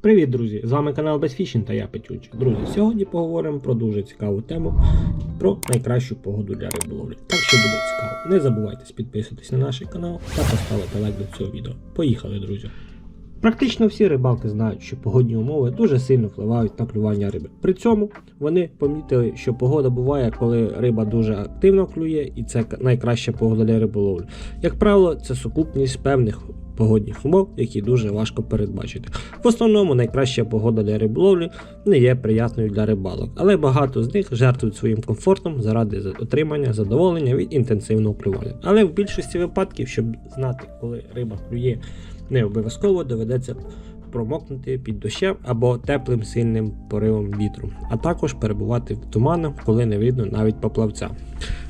Привіт, друзі! З вами канал Безфішін та я Петюч. Друзі, сьогодні поговоримо про дуже цікаву тему про найкращу погоду для риболовлі. Так що буде цікаво. Не забувайте підписуватись на наш канал та поставити лайк до цього відео. Поїхали, друзі! Практично всі рибалки знають, що погодні умови дуже сильно впливають на клювання риби. При цьому вони помітили, що погода буває, коли риба дуже активно клює, і це найкраща погода для риболовлі. Як правило, це сукупність певних погодних умов, які дуже важко передбачити. В основному найкраща погода для риболовлі не є приятною для рибалок, але багато з них жертвують своїм комфортом заради отримання задоволення від інтенсивного клювання. Але в більшості випадків, щоб знати, коли риба клює, не обов'язково доведеться промокнути під дощем або теплим сильним поривом вітру, а також перебувати в туманах, коли не видно навіть поплавця.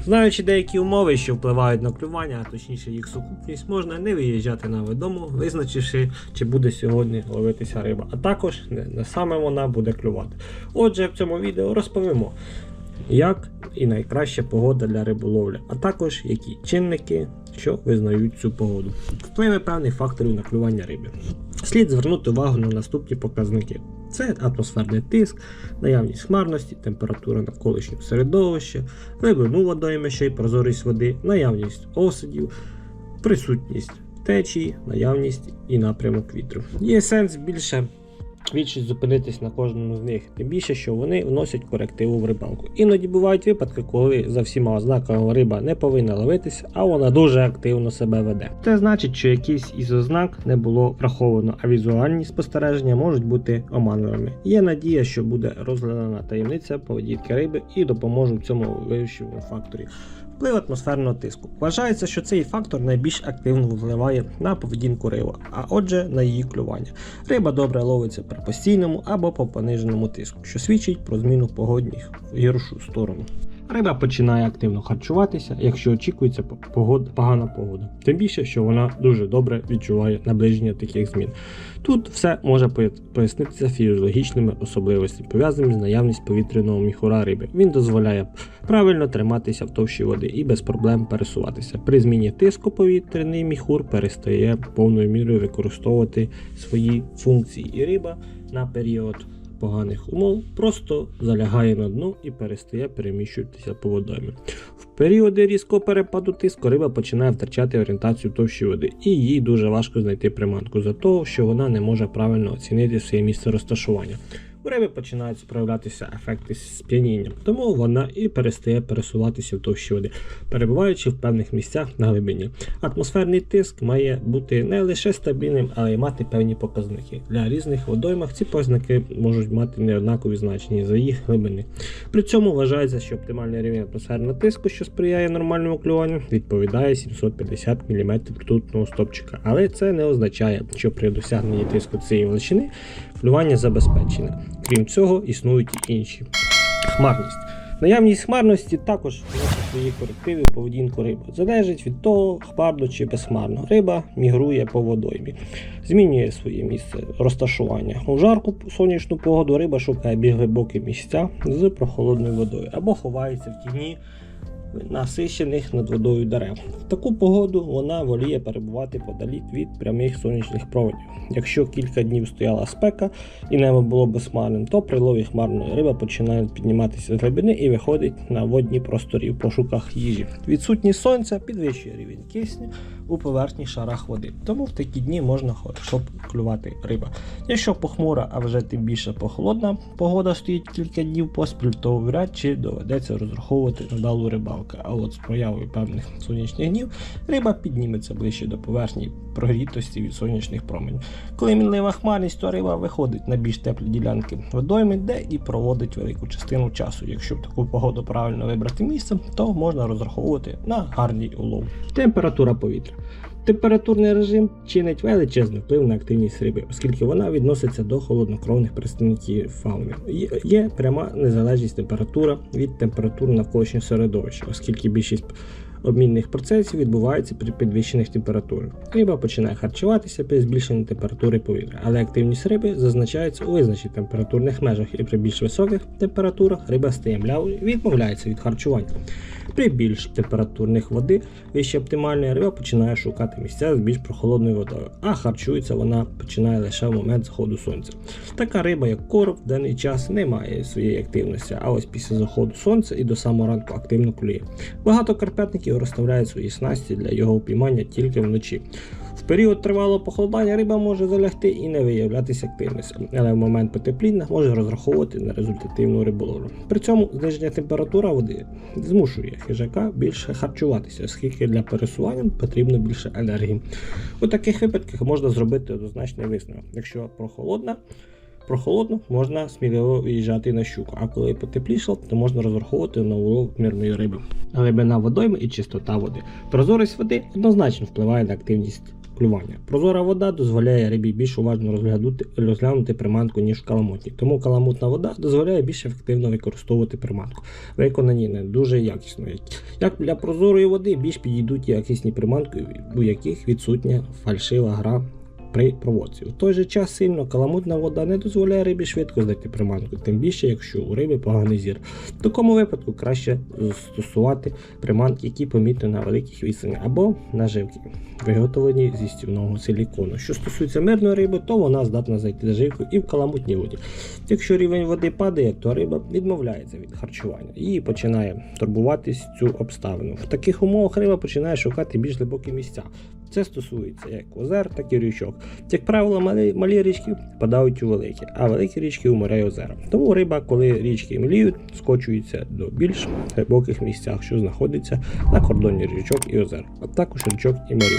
Знаючи деякі умови, що впливають на клювання, а точніше їх сукупність, можна не виїжджати на видому, визначивши, чи буде сьогодні ловитися риба, а також не саме вона буде клювати. Отже, в цьому відео розповімо, як і найкраща погода для риболовлі, а також які чинники, що визнають цю погоду. Впливи певних факторів на клювання риби. Слід звернути увагу на наступні показники: це атмосферний тиск, наявність хмарності, температура навколишнього середовища, глибину водоймища і прозорість води, наявність осадів, присутність течії, наявність і напрямок вітру. Є сенс більше більшість зупинитись на кожному з них, тим більше, що вони вносять корективу в рибалку. Іноді бувають випадки, коли за всіма ознаками риба не повинна ловитися, а вона дуже активно себе веде. Це значить, що якийсь із ознак не було враховано, а візуальні спостереження можуть бути оманливими. Є надія, що буде розглядана таємниця поведінки риби і допоможе в цьому вивченню факторів. Вплив атмосферного тиску. Вважається, що цей фактор найбільш активно впливає на поведінку риби, а отже на її клювання. Риба добре ловиться при постійному або по пониженому тиску, що свідчить про зміну погодних в гіршу сторону. Риба починає активно харчуватися, якщо очікується по- погод- погана погода. Тим більше, що вона дуже добре відчуває наближення таких змін. Тут все може пояснитися фізіологічними особливостями, пов'язаними з наявністю повітряного міхура риби. Він дозволяє правильно триматися в товщі води і без проблем пересуватися. При зміні тиску повітряний міхур перестає повною мірою використовувати свої функції, і риба на період поганих умов просто залягає на дно і перестає переміщуватися по водоймі. В періоди різкого перепаду тиску риба починає втрачати орієнтацію товщі води, і їй дуже важко знайти приманку за того, що вона не може правильно оцінити своє місце розташування. У риби починають проявлятися ефекти сп'яніння, тому вона і перестає пересуватися в товщі води, перебуваючи в певних місцях на глибині. Атмосферний тиск має бути не лише стабільним, але й мати певні показники. Для різних водоймах ці показники можуть мати неоднакові значення за їх глибини. При цьому вважається, що оптимальний рівень атмосферного тиску, що сприяє нормальному клюванню, відповідає 750 мм ртутного стопчика. Але це не означає, що при досягненні тиску цієї величини клювання забезпечене. Крім цього, існують і інші. Хмарність. Наявність хмарності також вносить свої корективи в поведінку риби. Залежить від того, хмарно чи безхмарно. Риба мігрує по водоймі, змінює своє місце розташування. У жарку сонячну погоду риба шукає більш глибокі місця з прохолодною водою або ховається в тіні насищених над водою дерев. В таку погоду вона воліє перебувати подалік від прямих сонячних променів. Якщо кілька днів стояла спека і небо було безхмарним, то при лові хмарної риби починає підніматися з глибини і виходить на водні просторі в пошуках їжі. Відсутність сонця підвищує рівень кисню у поверхніх шарах води, тому в такі дні можна хорошо клювати риба. Якщо похмура, а вже тим більше похолодна погода стоїть кілька днів поспіль, то вряд чи доведеться розраховувати на далу рибалку. А от з появою певних сонячних днів риба підніметься ближче до поверхні прогрітості від сонячних променів. Коли мінлива хмарність, то риба виходить на більш теплі ділянки водойми, де і проводить велику частину часу. Якщо в таку погоду правильно вибрати місце, то можна розраховувати на гарний улов. Температура повітря. Температурний режим чинить величезний вплив на активність риби, оскільки вона відноситься до холоднокровних представників фауни. Є- пряма незалежність температура від температур навколишнього середовища, оскільки більшість обмінних процесів відбувається при підвищених температурах. Риба починає харчуватися при збільшенні температури повітря, але активність риби зазначається у визначених температурних межах і при більш високих температурах риба стає млявою і відмовляється від харчування. При більш температурних води вище оптимальної риба починає шукати місця з більш прохолодною водою, а харчується вона починає лише в момент заходу сонця. Така риба, як короб, в даний час не має своєї активності, а ось після заходу сонця і до самого ранку активно клює. Багато карпетників розставляють свої снасті для його упіймання тільки вночі. В період тривалого похолодання риба може залягти і не виявлятися активністю, але в момент потепління може розраховувати на результативну риболовлю. При цьому зниження температура води змушує хижака більше харчуватися, оскільки для пересування потрібно більше енергії. У таких випадках можна зробити однозначний висновок. Якщо прохолодна, прохолодно, можна сміливо виїжджати на щуку, а коли потеплішало, то можна розраховувати на улов мирної риби. Глибина водойми і чистота води. Прозорість води однозначно впливає на активність клювання. Прозора вода дозволяє рибі більш уважно розглянути, розглянути приманку, ніж в каламутні. Тому каламутна вода дозволяє більш ефективно використовувати приманку. Виконані не дуже якісно. Як для прозорої води більш підійдуть якісні приманки, у яких відсутня фальшива гра при проводці. В той же час сильно каламутна вода не дозволяє рибі швидко знайти приманку, тим більше, якщо у риби поганий зір. В такому випадку краще застосувати приманки, які помітні на великих відстанях або наживки, виготовлені зі стівного силікону. Що стосується мирної риби, то вона здатна знайти наживку і в каламутній воді. Якщо рівень води падає, то риба відмовляється від харчування і починає турбуватись цю обставину. В таких умовах риба починає шукати більш глибокі місця. Це стосується як озер, так і річок. Як правило, малі, малі річки впадають у великі, а великі річки у море і озера. Тому риба, коли річки мліють, скочується до більш глибоких місцях, що знаходяться на кордоні річок і озер, а також річок і морів.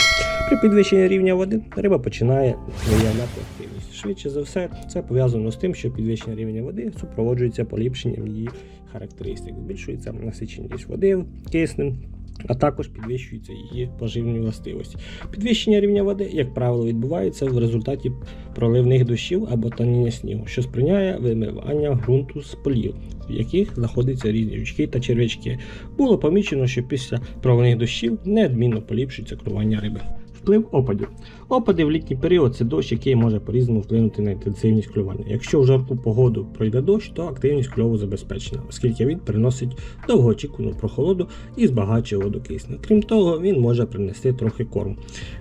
При підвищенні рівня води риба починає виявляти активність. Швидше за все, це пов'язано з тим, що підвищення рівня води супроводжується поліпшенням її характеристик. Збільшується насиченість води киснем, а також підвищуються її поживні властивості. Підвищення рівня води, як правило, відбувається в результаті проливних дощів або танення снігу, що сприяє вимивання ґрунту з полів, в яких знаходяться різні жучки та черв'ячки. Було помічено, що після проливних дощів неодмінно поліпшується клювання риби. Вплив опадів. Опади в літній період це дощ, який може по-різному вплинути на інтенсивність клювання. Якщо в жарку погоду пройде дощ, то активність кльову забезпечена, оскільки він приносить довгоочікувану прохолоду і збагачує воду кисню. Крім того, він може принести трохи корму,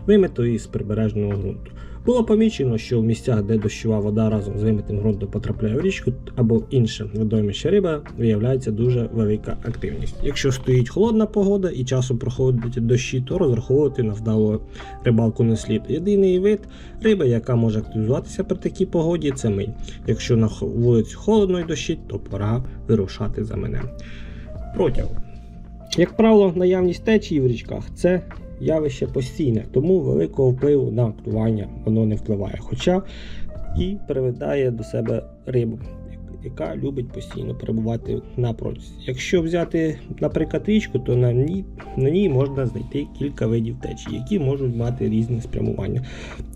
вимиту із прибережного ґрунту. Було помічено, що в місцях, де дощова вода разом з вимитим ґрунтом потрапляє в річку або інше водоймище риба, виявляється дуже велика активність. Якщо стоїть холодна погода і часом проходять дощі, то розраховувати на вдалу рибалку не слід. Єдиний вид риби, яка може активізуватися при такій погоді, це миль. Якщо на вулиці холодно і дощить, то пора вирушати за мене. Протяг. Як правило, наявність течії в річках це явище постійне, тому великого впливу на клювання воно не впливає. Хоча і приведає до себе рибу, яка любить постійно перебувати на протязі. Якщо взяти, наприклад, річку, то на ній, на ній можна знайти кілька видів течії, які можуть мати різне спрямування.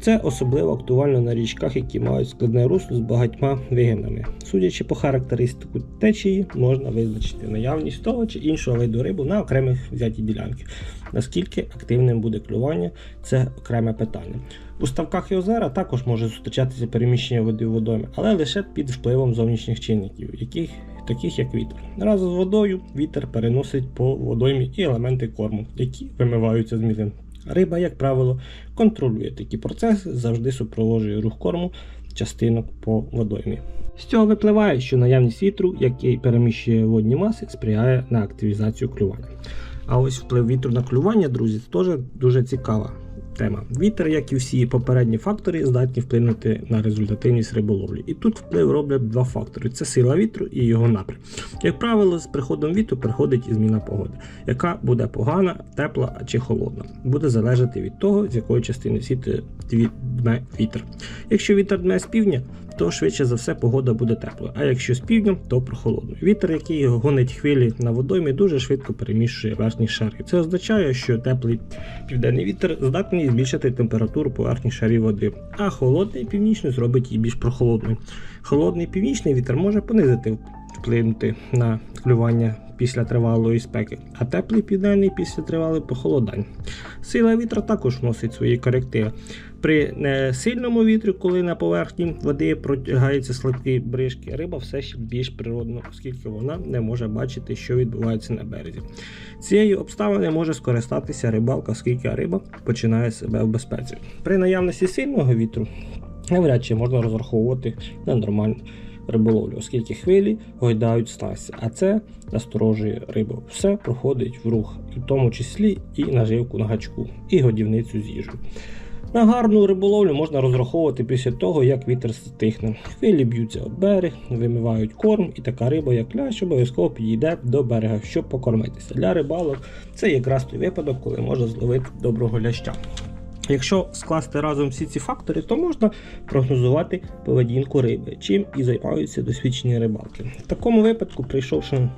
Це особливо актуально на річках, які мають складне русло з багатьма вигинами. Судячи по характеристику течії, можна визначити наявність того чи іншого виду рибу на окремих взятій ділянки. Наскільки активним буде клювання, це окреме питання. У ставках і озера також може зустрічатися переміщення води в водоймі, але лише під впливом зовнішніх чинників, яких, таких як вітер. Разом з водою вітер переносить по водоймі і елементи корму, які вимиваються з мілин. Риба, як правило, контролює такі процеси, завжди супроводжує рух корму частинок по водоймі. З цього випливає, що наявність вітру, який переміщує водні маси, сприяє на активізацію клювання. А ось вплив вітру на клювання, друзі, це теж дуже цікава тема. Вітер, як і всі попередні фактори, здатні вплинути на результативність риболовлі. І тут вплив роблять два фактори: це сила вітру і його напрям. Як правило, з приходом вітру приходить і зміна погоди, яка буде погана, тепла чи холодна. Буде залежати від того, з якої частини дме вітер. Якщо вітер дме з півдня, то швидше за все погода буде теплою, а якщо з півдня, то прохолодною. Вітер, який гонить хвилі на водоймі, дуже швидко переміщує верхні шари. Це означає, що теплий південний вітер здатний збільшити температуру поверхні шарів води, а холодний північний зробить її більш прохолодною. Холодний північний вітер може понизити вплинути на клювання після тривалої спеки, а теплий південний після тривалих похолодань. Сила вітра також вносить свої корективи. При несильному вітрі, коли на поверхні води протягаються слабкі брижки, риба все ще більш природна, оскільки вона не може бачити, що відбувається на березі. Цієї обставини може скористатися рибалка, оскільки риба починає себе в безпеці. При наявності сильного вітру навряд чи можна розраховувати на нормальну риболовлю, оскільки хвилі гойдають снасті, а це насторожує рибу. Все проходить в рух, в тому числі і наживку на гачку, і годівницю з їжею. На гарну риболовлю можна розраховувати після того, як вітер стихне. Хвилі б'ються об берег, вимивають корм, і така риба, як лящ, обов'язково підійде до берега, щоб покормитися. Для рибалок це якраз той випадок, коли можна зловити доброго ляща. Якщо скласти разом всі ці фактори, то можна прогнозувати поведінку риби, чим і займаються досвідчені рибалки. В такому випадку, прийшовши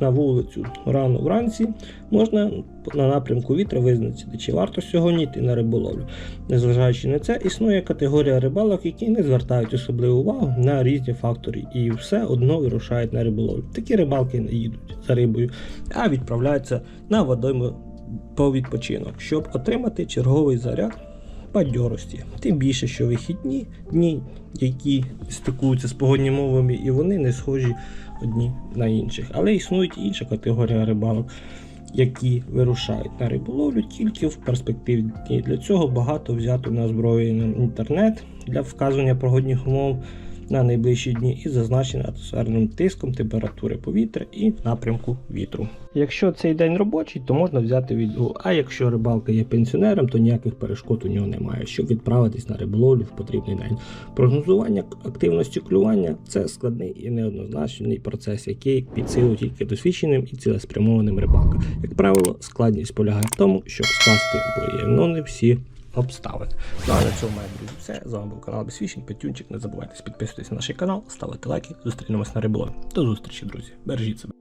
на вулицю рано вранці, можна на напрямку вітра визначити, чи варто сьогодні йти на риболовлю. Незважаючи на це, існує категорія рибалок, які не звертають особливу увагу на різні фактори і все одно вирушають на риболовлю. Такі рибалки не їдуть за рибою, а відправляються на водойму по відпочинок, щоб отримати черговий заряд бадьорості. Тим більше, що вихідні дні, які стикуються з погодніми мовами, і вони не схожі одні на інших. Але існують інша категорія рибалок, які вирушають на риболовлю тільки в перспективі. І для цього багато взято на озброєння інтернет для вказування погодних умов на найближчі дні і зазначення атмосферним тиском температури повітря і напрямку вітру. Якщо цей день робочий, то можна взяти відгул. А якщо рибалка є пенсіонером, то ніяких перешкод у нього немає, щоб відправитись на риболовлю в потрібний день. Прогнозування активності клювання це складний і неоднозначний процес, який під силу тільки досвідченим і цілеспрямованим рибалкам. Як правило, складність полягає в тому, щоб скласти бої, але не всі обставин. Ну а на цьому має друзі все. З вами був канал Безфішінг, Петюнчик. Не забувайте підписуватися на наш канал, ставити лайки. Зустрінемось на риболові. До зустрічі, друзі. Бережіть себе.